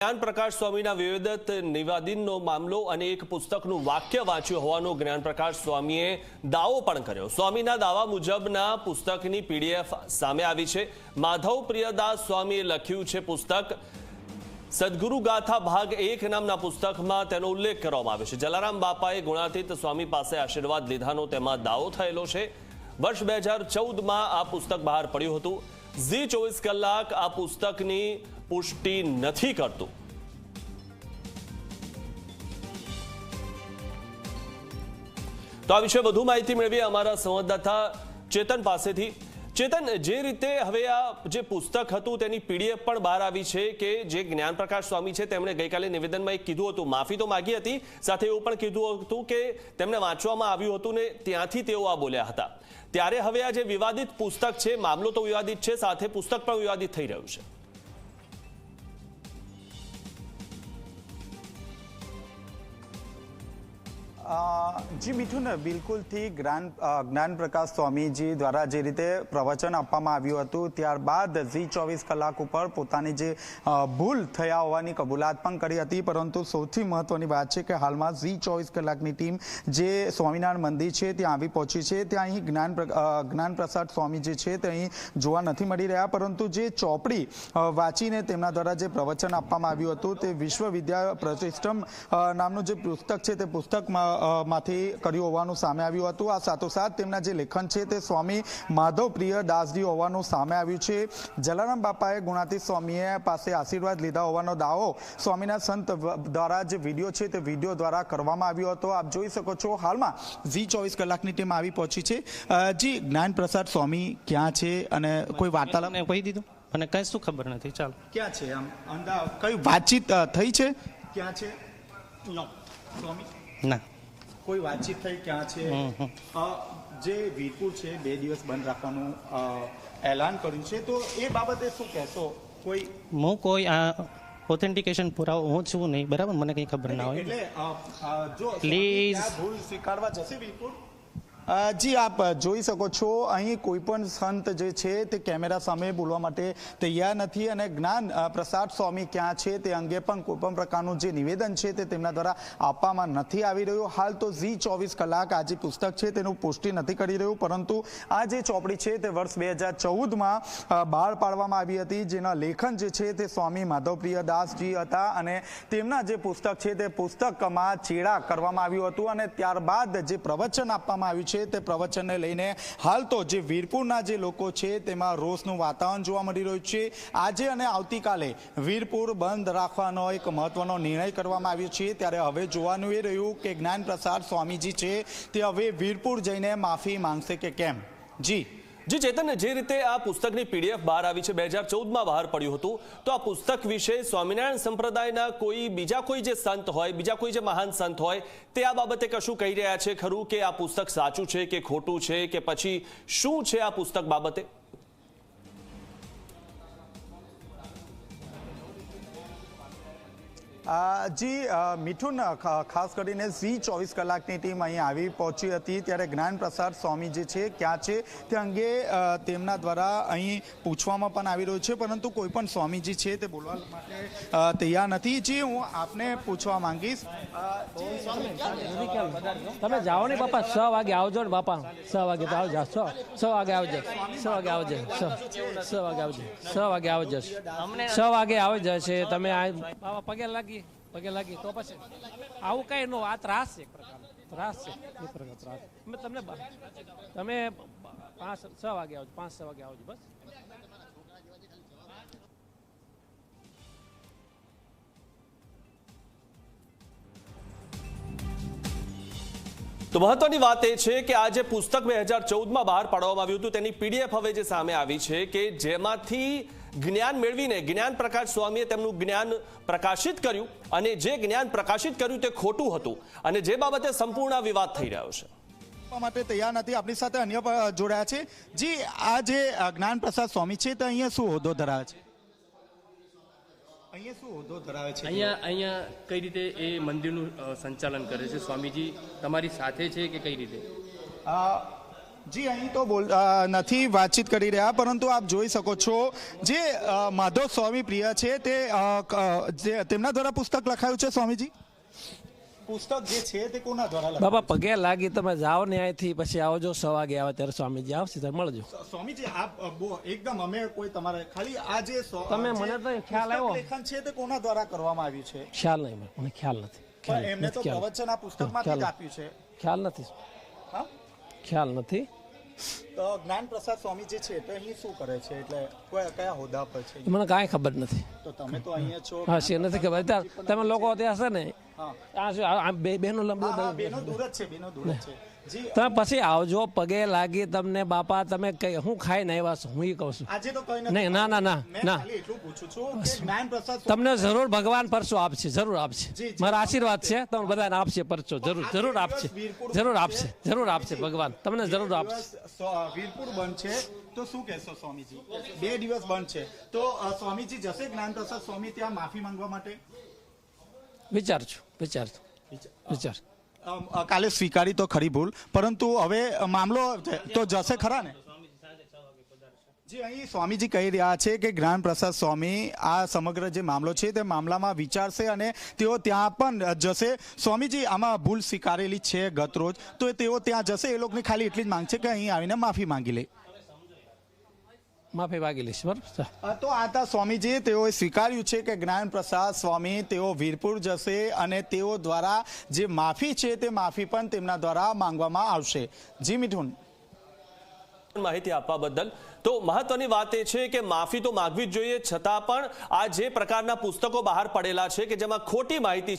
જ્ઞાન પ્રકાશ સ્વામીના વિવેદત નિવાદિનનો મામલો અને એક પુસ્તકનું વાક્ય વાંચ્યું હોવાનો જ્ઞાન પ્રકાશ સ્વામીએ દાવો પણ કર્યો. સ્વામીના દાવા મુજબના પુસ્તકની પીડીએફ સામે આવી છે. માધવ પ્રિયદાસ સ્વામીએ લખ્યું છે પુસ્તક, સદગુરુ ગાથા ભાગ એક નામના પુસ્તકમાં તેનો ઉલ્લેખ કરવામાં આવ્યો છે. જલારામ બાપાએ ગુણાતીત સ્વામી પાસે આશીર્વાદ લીધાનો તેમાં દાવો થયેલો છે. વર્ષ બે હજાર ચૌદમાં આ પુસ્તક બહાર પડ્યું હતું. ઝી ચોવીસ કલાક આ પુસ્તકની પુષ્ટિ નથી કરતું. તો આ વિશે વધુ માહિતી મેળવી અમારા સંવાદદાતા ચેતન પાસેથી. ચેતન, જે રીતે હવે આ જે પુસ્તક હતું તેની પીડીએફ પણ બહાર આવી છે કે જે જ્ઞાન પ્રકાશ સ્વામી છે, તેમણે ગઈકાલે નિવેદનમાં એક કીધું હતું, માફી તો માગી હતી સાથે એવું પણ કીધું હતું કે તેમને વાંચવામાં આવ્યું હતું ને ત્યાંથી તેઓ આ બોલ્યા હતા. ત્યારે હવે આ જે વિવાદિત પુસ્તક છે, મામલો તો વિવાદિત છે, સાથે પુસ્તક પણ વિવાદિત થઈ રહ્યું છે. જી ને બિલકુલથી જ્ઞાન જ્ઞાનપ્રકાશ સ્વામીજી દ્વારા જે રીતે પ્રવચન આપવામાં આવ્યું હતું ત્યારબાદ ઝી ચોવીસ કલાક ઉપર પોતાની જે ભૂલ થયા હોવાની કબૂલાત પણ કરી હતી. પરંતુ સૌથી મહત્વની વાત છે કે હાલમાં ઝી ચોવીસ કલાકની ટીમ જે સ્વામિનારાયણ મંદિર છે ત્યાં આવી પહોંચી છે. ત્યાં અહીં જ્ઞાન પ્ર- અ, સ્વામી જે છે તે અહીં જોવા નથી મળી રહ્યા. પરંતુ જે ચોપડી વાંચીને તેમના દ્વારા જે પ્રવચન આપવામાં આવ્યું હતું તે વિશ્વ વિદ્યા પ્રતિષ્ઠમ નામનું જે પુસ્તક છે તે પુસ્તકમાં માંથી કર્યું હોવાનું સામે આવ્યું હતું. આ સાથોસાથ તેમના જે લેખન છે તે સ્વામી માધવ પ્રિય દાસજી હોવાનું સામે આવ્યું છે. જલારામ બાપાએ ગુણાતી સ્વામીએ પાસે આશીર્વાદ લીધા હોવાનો દાવો સ્વામીના સંત દ્વારા જે વીડિયો છે તે વીડિયો દ્વારા કરવામાં આવ્યો હતો. આપ જોઈ શકો છો હાલમાં ઝી ચોવીસ કલાકની ટીમ આવી પહોંચી છે. જી જ્ઞાન પ્રસાદ સ્વામી ક્યાં છે અને કોઈ વાર્તાલાપ કહી દીધું. મને કઈ શું ખબર નથી. ચાલો. ક્યાં છે આમ? અંદા કઈ વાતચીત થઈ છે? ક્યાં છે? સ્વામી. ના. કોઈ વાતચીત થઈ ક્યાં છે? જે વીરપુર છે બે દિવસ બંધ રાખવાનું એલાન કર્યું છે તો એ બાબતે શું કહેશો? કોઈ હું કોઈ આ ઓથેન્ટિકેશન પુરાવો હું છું નહીં બરાબર? મને કંઈ ખબર ના હોય. એટલે જો પ્લીઝ ભૂલ સ્વીકારવા જશે વીરપુર? જી, આપ જોઈ શકો છો, અહીં કોઈ પણ સંત જે છે તે કેમેરા સામે બોલવા માટે તૈયાર નથી અને જ્ઞાન પ્રસાદ સ્વામી ક્યાં છે તે અંગે પણ કોઈ પણ પ્રકારનું જે નિવેદન છે તે તેમના દ્વારા આપવામાં નથી આવી રહ્યું. હાલ તો ઝી ચોવીસ કલાક આ જે પુસ્તક છે તેનું પુષ્ટિ નથી કરી રહ્યું, પરંતુ આ જે ચોપડી છે તે વર્ષ બે હજાર ચૌદમાં બહાર પાડવામાં આવી હતી. જેના લેખન જે છે તે સ્વામી માધવપ્રિય દાસજી હતા અને તેમના જે પુસ્તક છે તે પુસ્તકમાં ચેડા કરવામાં આવ્યું હતું અને ત્યારબાદ જે પ્રવચન આપવામાં આવ્યું છે તે પ્રવચનને લઈને. હાલ તો જે વીરપુરના જે લોકો છે તેમાં રોષનું વાતાવરણ જોવા મળી રહ્યું છે. આજે અને આવતીકાલે વીરપુર બંધ રાખવાનો એક મહત્વનો નિર્ણય કરવામાં આવ્યો છે. ત્યારે હવે જોવાનું એ રહ્યું કે જ્ઞાન પ્રસાદ સ્વામીજી છે તે હવે વીરપુર જઈને માફી માંગશે કે કેમ? જી. જી ચેતન જે રીતે આ પુસ્તકની પીડીએફ બહાર આવી છે, બે હજાર ચૌદમાં બહાર પડ્યું હતું, તો આ પુસ્તક વિશે સ્વામિનારાયણ સંપ્રદાયના કોઈ, બીજા કોઈ જે સંત હોય, બીજા કોઈ જે મહાન સંત હોય, તે આ બાબતે કશું કહી રહ્યા છે ખરું કે આ પુસ્તક સાચું છે કે ખોટું છે કે પછી શું છે આ પુસ્તક બાબતે? જી મીઠુન મિથુન ખા- ખાસ કરીને ઝી ચોવીસ કલાકની ટીમ અહીં આવી પહોંચી હતી. ત્યારે જ્ઞાન પ્રસાદ સ્વામી જે છે ક્યાં છે તે અંગે તેમના દ્વારા અહીં પૂછવામાં પણ આવી રહ્યું છે. પરંતુ કોઈ પણ સ્વામીજી છે તે બોલવા માટે તૈયાર નથી. જી હું આપને પૂછવા માંગીશ. તમે જાઓ ને બાપા છ વાગે આવજો ને બાપા. છ વાગે તો આવજો છ. છ વાગે આવજો. છ વાગે આવજો છ. છ વાગે આવજો. છ વાગે આવજો. છ વાગે આવી જશે તમે આ પગે લાગી પગે લાગી તો પછી આવું કઈ નો આ ત્રાસ છે એક પ્રકારનો. ત્રાસ છે. એક પ્રકાર ત્રાસ. તમે તમને તમે પાંચ છ વાગે આવજો પાંચ છ વાગે આવજો બસ. તો મહત્વની વાત એ છે કે આ જે પુસ્તક બે હજાર ચૌદમાં બહાર પાડવામાં આવ્યું હતું તેની પીડીએફ હવે જે સામે આવી છે કે જેમાંથી જ્ઞાન મેળવીને જ્ઞાન પ્રકાશ સ્વામીએ તેમનું જ્ઞાન પ્રકાશિત કર્યું અને જે જ્ઞાન પ્રકાશિત કર્યું તે ખોટું હતું અને જે બાબતે સંપૂર્ણ વિવાદ થઈ રહ્યો છે. માટે તૈયાર નથી આપણી સાથે અન્ય પણ જોડાયા છે. જી આ જે જ્ઞાન પ્રસાદ સ્વામી છે તે અહીંયા શું હોદ્દો ધરાવે છે? અહીંયા શું હોદ્દો ધરાવે છે? અહીંયા અહીંયા કઈ રીતે એ મંદિરનું સંચાલન કરે છે? સ્વામીજી તમારી સાથે છે કે કઈ રીતે? અ, જી અહીં તો બોલ નથી વાતચીત કરી રહ્યા પરંતુ આપ જોઈ શકો છો જે માધવ સ્વામી પ્રિય છે તે જે તેમના દ્વારા પુસ્તક લખાયું છે સ્વામીજી? પુસ્તક જે છે તે કોના દ્વારા બાબા પગે લાગી તમે જાઓ ને અહીંથી પછી આવજો સો વાગે આવે ત્યારે સ્વામીજી આવશે ત્યારે મળજો. સ્વામીજી આપ એકદમ અમે કોઈ તમારે ખાલી આ જે તમે મને તો ખ્યાલ આવ્યો. લેખન છે તે કોના દ્વારા કરવામાં આવ્યું છે? ખ્યાલ નહીં મને ખ્યાલ નથી. પણ એમને તો પ્રવચન આ પુસ્તકમાંથી જ આપ્યું છે. ખ્યાલ નથી. હા? ખ્યાલ નથી. તો જ્ઞાન પ્રસાદ સ્વામી જે છે તો અહીં શું કરે છે? એટલે કયા કયા હોદ્દા પર છે? મને કાંઈ ખબર નથી. તો તમે તો અહીંયા છો. હા છે નથી ખબર. તમે લોકો ત્યાં હશે ને? હા. આ શું આ- લંબો બે બહેનો લંબુ બેનો દૂર જ છે બેનો દૂર જ છે. તમે પછી આવજો પગે લાગી તમને બાપા તમે કઈ હું ખાઈને આવ્યા છો હું કહું છું. આજે તો કઈ નહીં ના ના ના ના. તમને જરૂર ભગવાન પરસો આપશે જરૂર આપશે. મારા આશીર્વાદ છે તમને બધાને આપશે પરચો જરૂર જરૂર આપશે. જરૂર આપશે જરૂર આપશે ભગવાન. તમને જરૂર આપશે. વીરપુર બંધ છે તો શું કહેશો સ્વામીજી? બે દિવસ બંધ છે તો સ્વામીજી જશે જ્ઞાન પ્રસાદ સ્વામી ત્યાં માફી માંગવા માટે? વિચાર છું વિચાર. કાલે સ્વીકારી તો ખરી ભૂલ પરંતુ હવે મામલો તો જશે ખરા ને? જી અહીં સ્વામીજી કહી રહ્યા છે કે જ્ઞાન પ્રસાદ સ્વામી આ સમગ્ર જે મામલો છે તે મામલામાં વિચારશે અને તેઓ ત્યાં પણ જશે. સ્વામીજી આમાં ભૂલ સ્વીકારેલી છે ગત રોજ તો તેઓ ત્યાં જશે એ લોકોની ખાલી એટલી જ માંગ છે કે અહીં આવીને માફી માંગી લે. માફી માગી લઈશ બરાબર? તો આ હતા સ્વામીજી તેઓએ સ્વીકાર્યું છે કે જ્ઞાન પ્રસાદ સ્વામી તેઓ વીરપુર જશે અને તેઓ દ્વારા જે માફી છે તે માફી પણ તેમના દ્વારા માંગવામાં આવશે. જી મિઠુન માહિતી આપવા બદલ. તો મહત્વની વાત એ છે કે માફી તો માગવી જ જોઈએ છતાં પણ આ જે પ્રકારના પુસ્તકો બહાર પડેલા છે કે જેમાં ખોટી માહિતી